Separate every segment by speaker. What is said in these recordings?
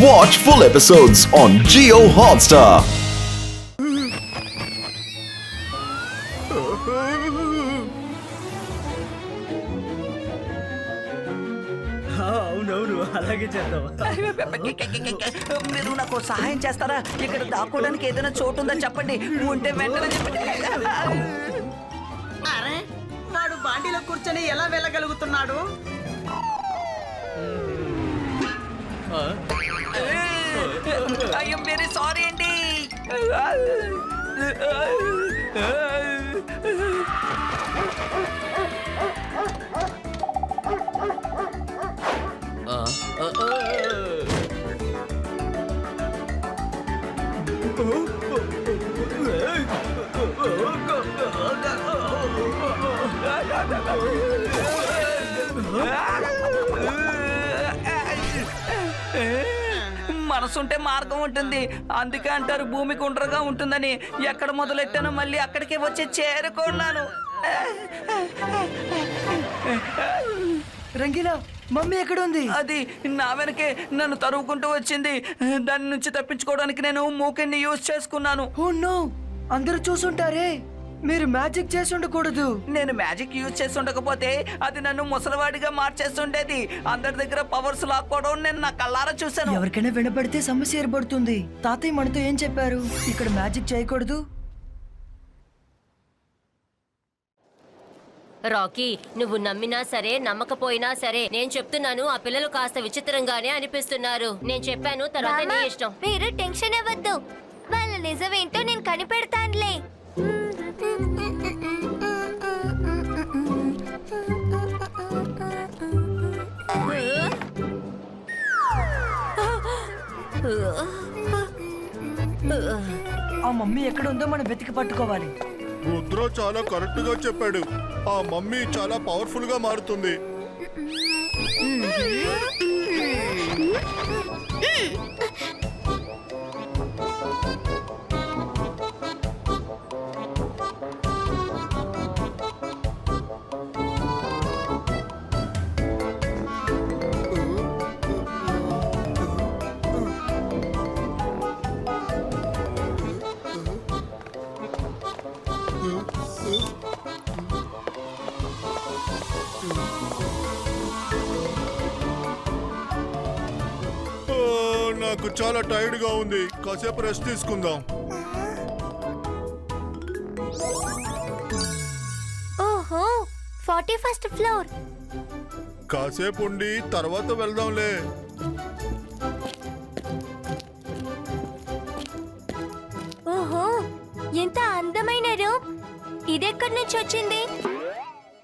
Speaker 1: Watch full episodes on Geo Hotstar.
Speaker 2: అవునవును అలాగే చేద్దాం.
Speaker 3: మీరు నాకు సహాయం చేస్తారా? ఇక్కడ దాక్కోవడానికి ఏదైనా చోటు ఉందని చెప్పండి. ఉంటే వెంటనే చెప్పండి.
Speaker 4: అరే వాడు బాండీలో కూర్చొని ఎలా వెళ్ళగలుగుతున్నాడు?
Speaker 3: అయ్యో వెరీ సారీ అండి. మనసుంటే మార్గం ఉంటుంది. అందుకే అంటారు భూమి గుండ్రగా ఉంటుందని. ఎక్కడ మొదలెట్టానో మళ్ళీ అక్కడికే వచ్చి చేరుకున్నాను.
Speaker 2: రంగీలా మమ్మీ ఎక్కడ ఉంది
Speaker 3: అది నా వెనకే నన్ను తరువుకుంటూ వచ్చింది. దాని నుంచి తప్పించుకోవడానికి నేను మూకిని యూజ్ చేసుకున్నాను.
Speaker 2: అందరూ చూసుంటారే? మీరు మ్యాజిక్ చేసి ఉండకూడదు.
Speaker 3: నేను మ్యాజిక్ యూజ్ చేసి ఉండకపోతే అది నన్ను ముసలివాడిగా మార్చేస్తుండేది. అందరి దగ్గర పవర్స్ లాక్కోవడం నేను నా కళ్ళారా చూశాను.
Speaker 2: ఎవరికైనా వినపడితే సమస్య ఏర్పడుతుంది. తాతయ్య మనతో ఏం చెప్పారు? ఇక్కడ మ్యాజిక్ చేయకూడదు.
Speaker 5: రాకీ నువ్వు నమ్మినా సరే నమ్మకపోయినా సరే నేను చెప్తున్నాను ఆ పిల్లలు కాస్త విచిత్రంగానే అనిపిస్తున్నారు. నేను చెప్పాను తర్వాత నీ ఇష్టం.
Speaker 6: మీరు టెన్షన్ అవ్వద్దు. వాళ్ళ నిజమేంటో నేను కనిపెడతానులే.
Speaker 2: ఆ మమ్మీ ఎక్కడ ఉందో మనం వెతికి పట్టుకోవాలి.
Speaker 7: రుద్ర చాలా కరెక్ట్గా చెప్పాడు. ఆ మమ్మీ చాలా పవర్ఫుల్గా మారుతుంది. నాకు చాలా టైర్డ్గా ఉంది. కాసేపు రెస్ట్ తీసుకుందాం.
Speaker 6: ఓహో ఫార్టీ ఫస్ట్ ఫ్లోర్.
Speaker 7: కాసేపు ఉండి తర్వాత వెళ్దాంలే.
Speaker 6: నుంచి వచ్చింది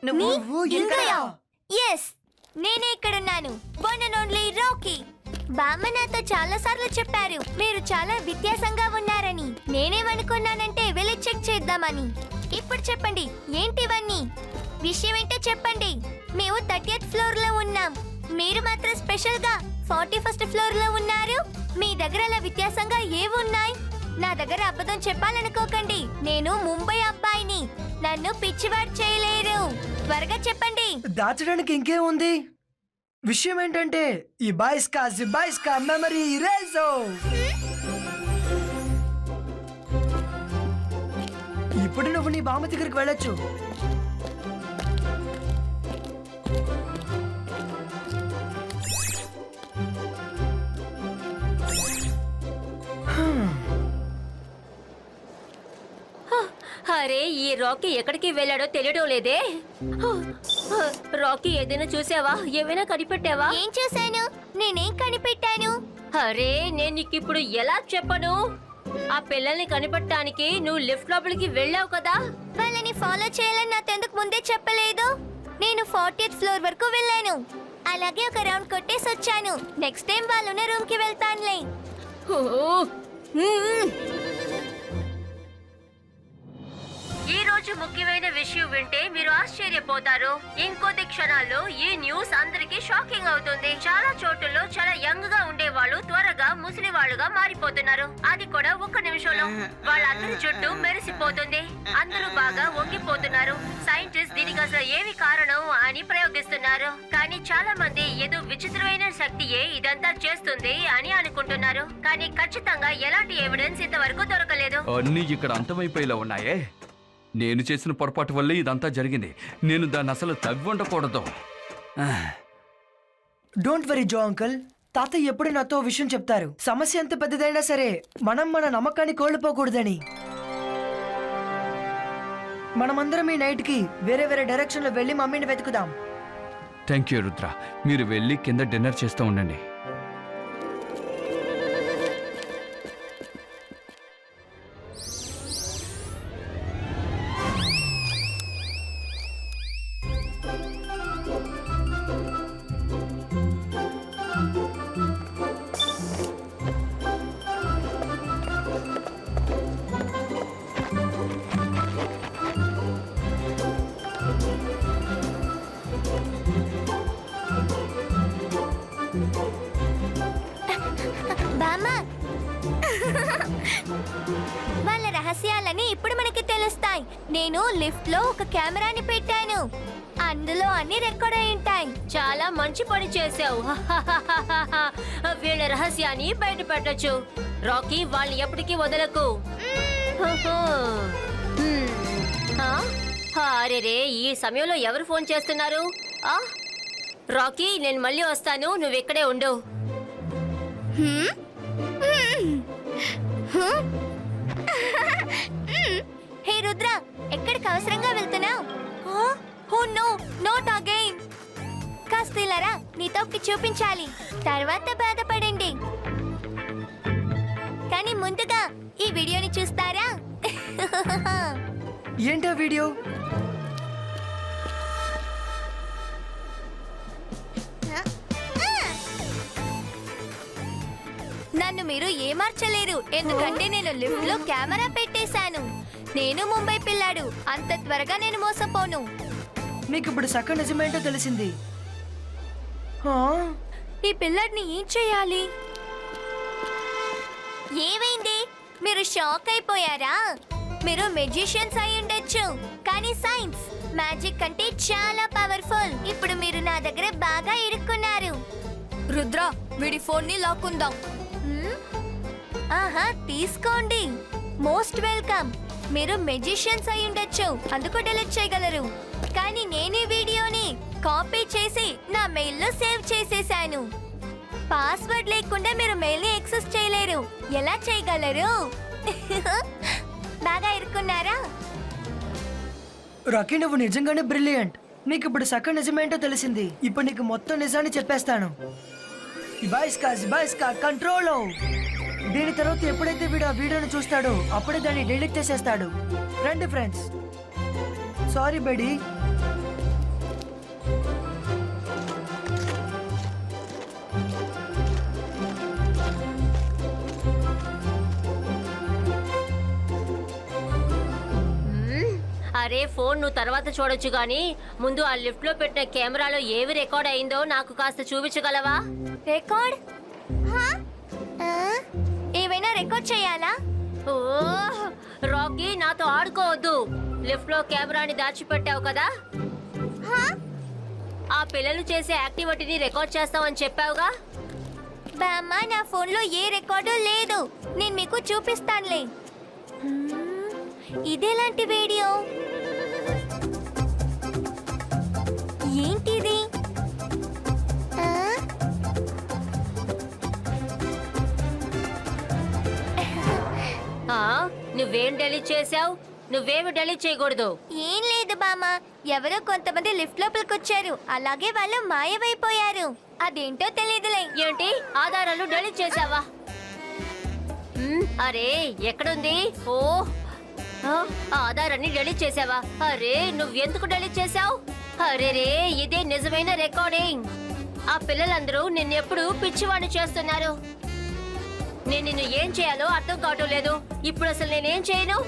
Speaker 3: నువ్వు?
Speaker 6: ఎస్ నేనే ఇక్కడున్నాను. వన్ అండ్ ఓన్లీ రాకీ బామ్మ నాతో చాలా సార్లు చెప్పారు. మీరు చాలా వ్యత్యాసంగా ఉన్నారని. నేనేమనుకున్నానంటే వెళ్ళి చెక్ చేద్దామని. ఇప్పుడు చెప్పండి ఏంటివన్నీ విషయం ఏంటో చెప్పండి. మేము థర్టీయత్ ఫ్లోర్లో ఉన్నాం. మీరు మాత్రం స్పెషల్గా ఫార్టీ ఫస్ట్ ఫ్లోర్లో ఉన్నారు. మీ దగ్గర అలా వ్యత్యాసంగా ఏవున్నాయి నా దగ్గర అబద్ధం చెప్పాలనుకోకండి. నేను ముంబై అబ్బాయిని. నన్ను పిచ్చివాడు చేయలేరు. త్వరగా చెప్పండి.
Speaker 2: దాచడానికి ఇంకేం ఉంది విషయం ఏంటంటే ఈ బాయ్స్ కా బాయ్స్ కా మెమరీ ఇరేజో. ఇప్పుడు నువ్వు నీ బామ్మ దగ్గరికి వెళ్ళొచ్చు.
Speaker 5: అరే ఈ రాకీ ఎక్కడికి వెళ్ళాడో తెలియడం లేదే. రాకీ ఏదైనా చూసావా? ఏమైనా కనిపెట్టావా?
Speaker 6: ఏం చూశాను? నేనేం కనిపెట్టాను?
Speaker 5: అరే నేను నీకు ఇప్పుడు ఎలా చెప్పను? ఆ పిల్లల్ని కనిపెట్టడానికి నువ్వు లిఫ్ట్ లోపలికి వెళ్ళావు కదా?
Speaker 6: వాళ్ళని ఫాలో చేయాలని నాతో ఎందుకు ముందే చెప్పలేదు? నేను ఫార్టీ ఫ్లోర్ వరకు వెళ్ళాను. అలాగే ఒక రౌండ్ కొట్టేసి వచ్చాను. నెక్స్ట్ టైం వాళ్ళున్న రూమ్కి వెళ్తానులే.
Speaker 5: ఓ, ఈ రోజు ముఖ్యమైన విషయం వింటే మీరు ఆశ్చర్యపోతారు. ఇంకొద్ది క్షణాల్లో ఈ న్యూస్ అందరికి షాకింగ్ అవుతుంది. చాలా చోటుల్లో చాలా యంగ్గా ఉండే వాళ్ళు త్వరగా ముసలి వాళ్ళుగా మారిపోతున్నారు. అది కూడా ఒక్క నిమిషంలో. వాళ్ళందరి చుట్టూ మెరిసిపోతుంది. అందరూ బాగా వంగిపోతున్నారు. సైంటిస్ట్ దీనికి అసలు ఏమి కారణం అని ప్రయోగిస్తున్నారు. కానీ చాలా మంది ఏదో విచిత్రమైన శక్తియే ఇదంతా చేస్తుంది అని అనుకుంటున్నారు. కానీ ఖచ్చితంగా ఎలాంటి ఎవిడెన్స్ ఇంతవరకు దొరకలేదు.
Speaker 8: అన్ని ఇక్కడ అంతమైపోయేలా ఉన్నాయే? నేను చేసిన పొరపాటు వల్లే ఇదంతా జరిగింది. నేను దాన్ని అసలు తవ్వి ఉండకూడదు
Speaker 2: డోంట్ వరీ జో అంకుల్ తాతయ్య ఎప్పుడు నాతో విషయం చెప్తారు. సమస్య ఎంత పెద్దదైనా సరే మనం మన నమ్మకాన్ని కోల్పోకూడదని. మనమందరం ఈ నైట్కి వేరే వేరే డైరెక్షన్లో వెళ్ళి మమ్మీని వెతుకుదాం.
Speaker 8: Thank you Rudra. మీరు వెళ్ళి కింద డిన్నర్ చేస్తూ ఉండండి.
Speaker 6: తెలుస్తాయి నేను లిఫ్ట్లో ఒక కెమెరాని పెట్టాను. అందులో అన్ని రికార్డ్ అయి ఉంటాయి.
Speaker 5: చాలా మంచి పని చేసావు వీళ్ళ రహస్యాన్ని బయట పెట్టచ్చు. రాకీ వాళ్ళు ఎప్పటికీ వదలకు. హ్మ్. ఆ? అరెరే ఈ సమయంలో ఎవరు ఫోన్ చేస్తున్నారు? ఆ? రాకీ నేను మళ్ళీ వస్తాను. నువ్వు ఇక్కడే ఉండు.
Speaker 6: హే రుద్ర ఎక్కడికి అవసరంగా వెళ్తున్నావు? ఓ నో నోట్ అగైన్ కాస్త ఇలారా నీ తొక్కి చూపించాలి. తర్వాత బాధపడండి. కానీ ముందుగా ఈ వీడియోని చూస్తారా?
Speaker 2: ఏంటో వీడియో?
Speaker 6: నన్ను మీరు ఏమార్చలేరు ఎందుకంటే నేను లిఫ్ట్లో కెమెరా పెట్టేశాను. నేను ముంబై పిల్లాడు. అంత త్వరగా నేను మోసపోను.
Speaker 2: మీకు ఇప్పుడు సగం నిజమేంటో తెలిసింది. ఆ?
Speaker 6: ఈ పిల్లడిని ఏం చేయాలి? ఏమైంది? మీరు షాక్ అయిపోయారా? మీరు మెజిషియన్స్ అయి ఉండొచ్చు. కానీ సైన్స్ మ్యాజిక్ అంటే చాలా పవర్ఫుల్. ఇప్పుడు మీరు నా దగ్గర బాగా ఇరుక్కున్నారు. రుద్ర వీడి ఫోన్ని లాక్కుందాం ఆహా తీసుకోండి. Most welcome. మీరు మెజిషియన్స్ అయి ఉండొచ్చు. అందుకు డిలీట్ చేయగలరు. కానీ నేను ఈ వీడియోని కాపీ చేసి నా మెయిల్లో సేవ్ చేసేసాను. పాస్వర్డ్ లేకుండా మీరు మెయిల్ని యాక్సెస్ చేయలేరు. ఎలా చేయగలరు? బాగా ఇరుక్కున్నారా?
Speaker 2: రాకీ నువ్వు నిజంగానే బ్రిలియంట్ నీకు ఇప్పుడు సగం నిజమేంటో తెలిసింది. ఇప్పుడు నీకు మొత్తం నిజాన్ని చెప్పేస్తాను. జిబాయిస్కా కా కంట్రోల్ దీని తర్వాత ఎప్పుడైతే వీడు ఆ వీడియోని చూస్తాడో అప్పుడే దాన్ని డిలీట్ చేసేస్తాడు. రండి ఫ్రెండ్స్. సారీ బడి.
Speaker 5: అరే ఫోన్ నువ్వు తర్వాత చూడొచ్చు గానీ ముందు ఆ లిఫ్ట్లో పెట్టిన కెమెరాలో ఏవి రికార్డ్ అయిందో నాకు కాస్త చూపించగలవా?
Speaker 6: రికార్డ్? రికార్డ్ చేయాలా?
Speaker 5: ఓ రాకీ నాతో ఆడుకోవద్దు. లిఫ్ట్లో కెమెరాని దాచిపెట్టావు కదా? ఆ పిల్లలు చేసే యాక్టివిటీని రికార్డ్ చేస్తావని చెప్పావుగా?
Speaker 6: బామ్మ నా ఫోన్లో ఏ రికార్డు లేదు. నేను మీకు చూపిస్తానులే. ఇదేలాంటి వీడియో?
Speaker 5: నువ్వేం డెలీట్ చేసావు నువ్వేమి డెలీట్ చేయకూడదు.
Speaker 6: ఏం లేదు బామ్మ ఎవరో కొంతమంది లిఫ్ట్ లోపలికి వచ్చారు అలాగే వాళ్ళు మాయమైపోయారు. అదేంటో తెలియదులే
Speaker 5: ఏంటి? ఆధారాలు డెలీట్ చేసావా అరే ఎక్కడుంది? ఓ ఆ, ఆ ఆధారాన్ని డెలీట్ చేసావా అరే నువ్వెందుకు డెలీట్ చేసావు అరే రే ఇదే నిజమైన రికార్డింగ్. ఆ పిల్లలందరూ నిన్నెప్పుడు పిచ్చివాణ్ణి చేస్తున్నారు. నేను నిన్ను ఏం చేయాలో అర్థం కావటం లేదు. ఇప్పుడు అసలు నేనేం చేయను?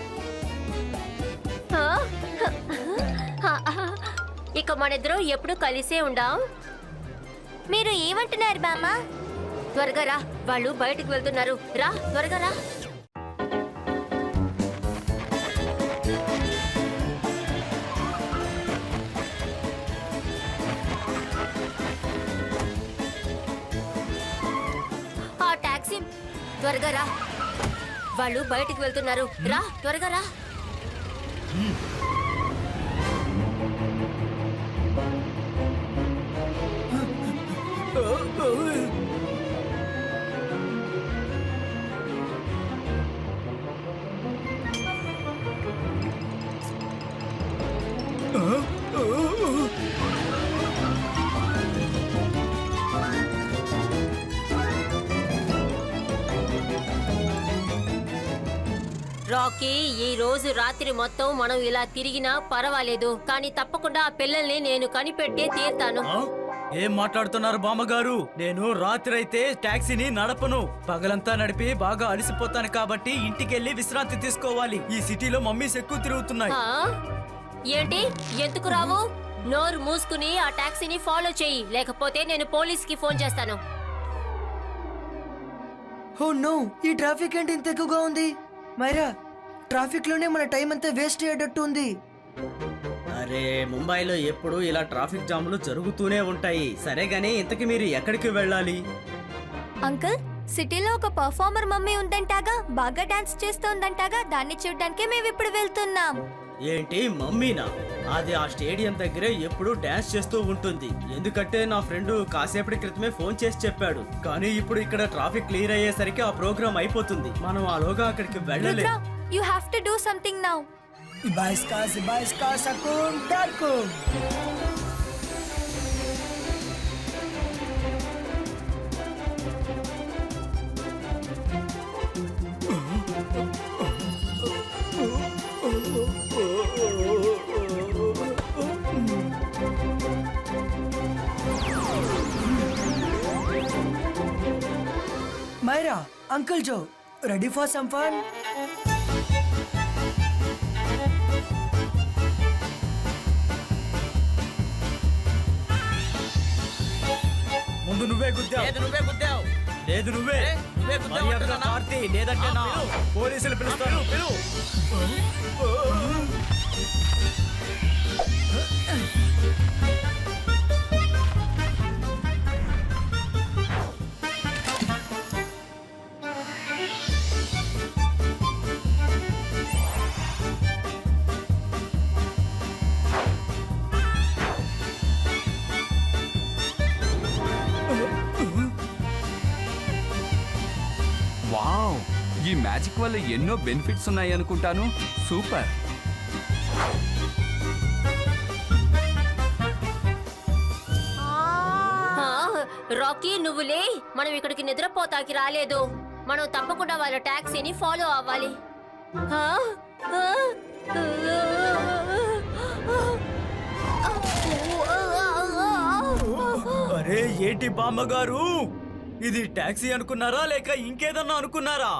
Speaker 5: ఇక మనిద్దరం ఎప్పుడు కలిసే ఉండాం.
Speaker 6: మీరు ఏమంటున్నారు బామ్మ
Speaker 5: త్వరగా రా వాళ్ళు బయటికి వెళ్తున్నారు. రా త్వరగా రా. త్వరగా రా. వాళ్ళు బయటికి వెళ్తున్నారు. రా త్వరగా రా. రాకీ ఈ రోజు రాత్రి మొత్తం మనం ఇలా తిరిగినా పర్వాలేదు. కానీ తప్పకుండా ఆ పిల్లల్ని నేను కనిపెట్టే తీరుతాను?
Speaker 9: ఏం మాట్లాడుతున్నారు బామ్మగారు? నేను రాత్రి అయితే టాక్సీని నడపను. పగలంతా నడిపి బాగా అలసిపోతాను కాబట్టి ఇంటికెళ్ళి విశ్రాంతి తీసుకోవాలి. ఈ సిటీలో మమ్మీస్ ఎక్కువ తిరుగుతున్నాయి.
Speaker 5: ఆ? ఏంటి? ఎందుకు రావు? నోరు మూసుకుని ఆ టాక్సీని ఫాలో చెయ్యి లేకపోతే నేను పోలీస్కి ఫోన్ చేస్తాను.
Speaker 2: ఓ నో ఈ ట్రాఫిక్ ఏంటి ఇంత ఎక్కువగా ఉంది? మైరా ట్రాఫిక్లోనే మన టైం అంతా వేస్ట్ అయ్యేటట్టు ఉంది.
Speaker 9: అరే ముంబైలో ఎప్పుడు ఇలా ట్రాఫిక్ జాములు జరుగుతూనే ఉంటాయి. సరే గానీ ఇంతకి మీరు ఎక్కడికి వెళ్ళాలి?
Speaker 6: అంకుల్ సిటీలో ఒక పర్ఫార్మర్ మమ్మీ ఉందంటాగా బాగా డాన్స్ చేస్తోందంటాగా దాన్ని చూడ్డానికే మేము ఇప్పుడు వెళ్తున్నాం.
Speaker 9: ఏంటి మమ్మీనా? అది ఆ స్టేడియం దగ్గరే ఎప్పుడు డాన్స్ చేస్తూ ఉంటుంది. ఎందుకంటే నా ఫ్రెండ్ కాసేపటి క్రితమే ఫోన్ చేసి చెప్పాడు. కానీ ఇప్పుడు ఇక్కడ ట్రాఫిక్ క్లియర్ అయ్యేసరికి ఆ ప్రోగ్రామ్ అయిపోతుంది. మనం ఆలోగా అక్కడికి వెళ్ళలేదు
Speaker 6: you have to do something now
Speaker 2: Sakun, Darkun. Myra, Uncle Joe, ready for some fun?
Speaker 9: ముందు నువ్వే గుద్దావు
Speaker 3: లేదు నువ్వే గుద్దావు
Speaker 9: లేదు నువ్వే
Speaker 3: నువ్వే గుద్దావు?
Speaker 9: కార్తీ లేదంటే నా. పోలీసులు పిలుస్తాను
Speaker 3: పిలు
Speaker 8: Oh. ఈ మ్యాజిక్ వల్ల ఎన్నో బెనిఫిట్స్ ఉన్నాయి అనుకుంటాను. సూపర్.
Speaker 5: ఆ, రాకీ నువ్వు లే. మనం ఇక్కడికి నిద్రపోతాకి రాలేదు. మనం తప్పకుండా వాళ్ళ టాక్సీని ఫాలో అవ్వాలి.
Speaker 9: అరే ఏంటి బామ్మగారు? ఇది టాక్సీ అనుకున్నారా లేక ఇంకేదన్నా అనుకున్నారా?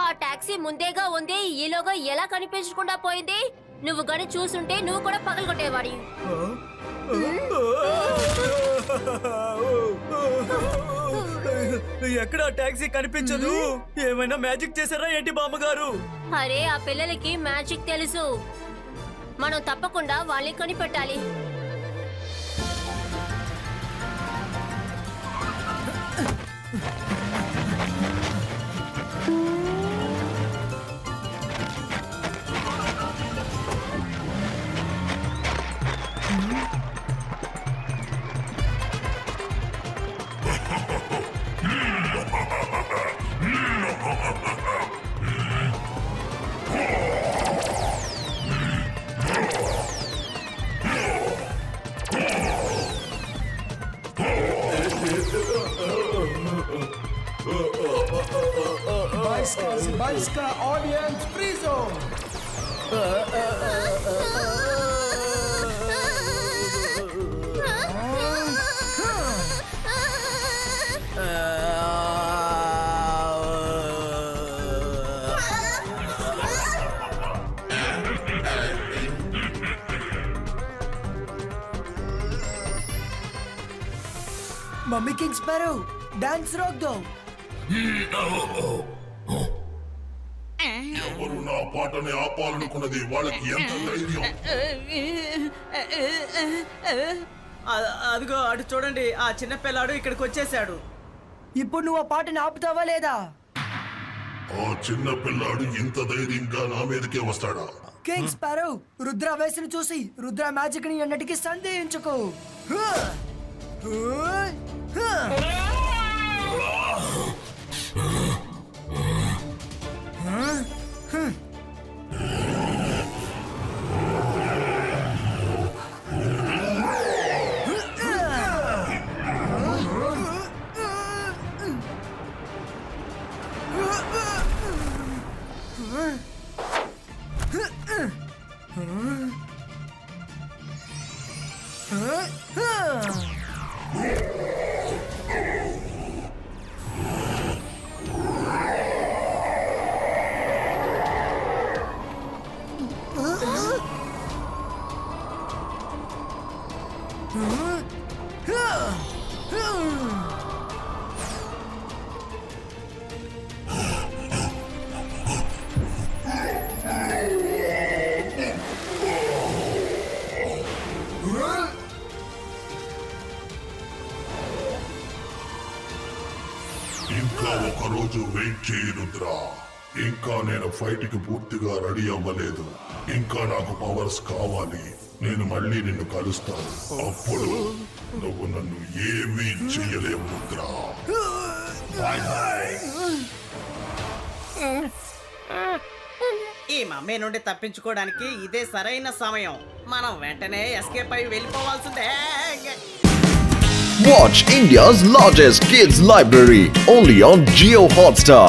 Speaker 5: ఆ, టాక్సీ ముందేగా ఉంది ఈలోగా ఎలా కనిపించకుండా పోయింది? నువ్వు గని చూసుంటే నువ్వు కూడా పగలగొట్టేవాడి.
Speaker 9: ఎక్కడ టాక్సీ కనిపించదు? ఏమైనా మ్యాజిక్ చేశారా ఏంటి బామ్మగారు?
Speaker 5: అరే ఆ పిల్లలకి మ్యాజిక్ తెలుసు. మనం తప్పకుండా వాళ్ళని కనిపెట్టాలి.
Speaker 2: Orient Prison! Mummy King Sparrow, dance rock dog.
Speaker 7: ఎవరు నా పాటని ఆపాలనుకున్నది వాళ్ళకి ఎంత ధైర్యం
Speaker 9: అదిగో అటు చూడండి ఆ చిన్న పిల్లాడు ఇక్కడికి వచ్చేసాడు
Speaker 2: ఇప్పుడు నువ్వు ఆ పాటని ఆపుతావా లేదా
Speaker 7: ఆ చిన్న పిల్లాడు ఇంత ధైర్యంగా నా మీదకే వస్తాడా
Speaker 2: కింగ్ స్పారో రుద్ర వేసుని చూసి రుద్ర మ్యాజిక్ని ఎన్నటికీ సందేహించుకో హ! హ! హ!
Speaker 7: రుద్రా ఇంకా నేను ఫైట్కి పూర్తిగా రెడీ అవ్వలేదు. ఇంకా నాకు పవర్స్ కావాలి. నేను మళ్ళీ నిన్ను కలుస్తాను. అప్పుడు నువ్వు నన్ను ఏమీ చెయ్యలేవు రుద్రా
Speaker 4: ఈ మమ్మీ నుండి తప్పించుకోవడానికి ఇదే సరైన సమయం. మనం వెంటనే ఎస్కేప్ అయి వెళ్ళిపోవాల్సిందే.
Speaker 1: Watch India's largest kids library only on Geo Hotstar.